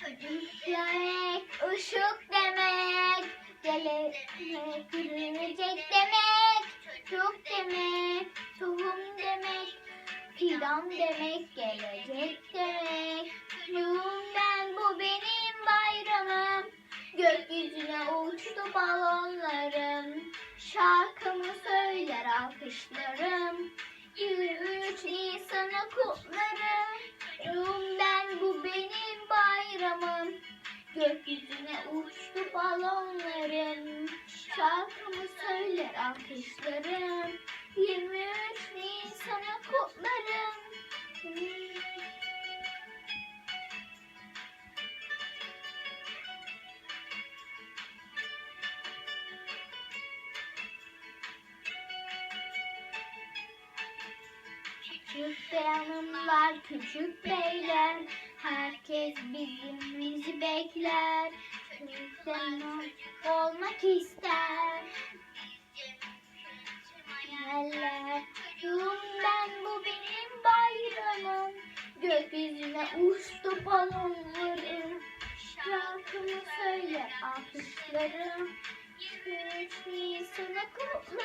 Çocuk demek, ışık demek, gelecek, yürünecek demek, çocuk demek, tohum demek, fidan demek, gelecek demek. Çocuğum ben, bu benim bayramım, gökyüzüne uçtu balonlarım, şarkımı söyler alkışlarım, Gökyüzüne uçtu balonlarım. Şarkımı söyler alkışlarım. 23 Nisan'ı kutlarım. Küçük bey hanımlar, küçük beyler, herkes bizim bizi bekler. Çocuktan olmak ister. Çocuğum ben bu benim bayramım. Gökyüzüne uçtu balonlarım. Şarkımı söyler alkışlarım. 23 Nisan'ı kutlarım.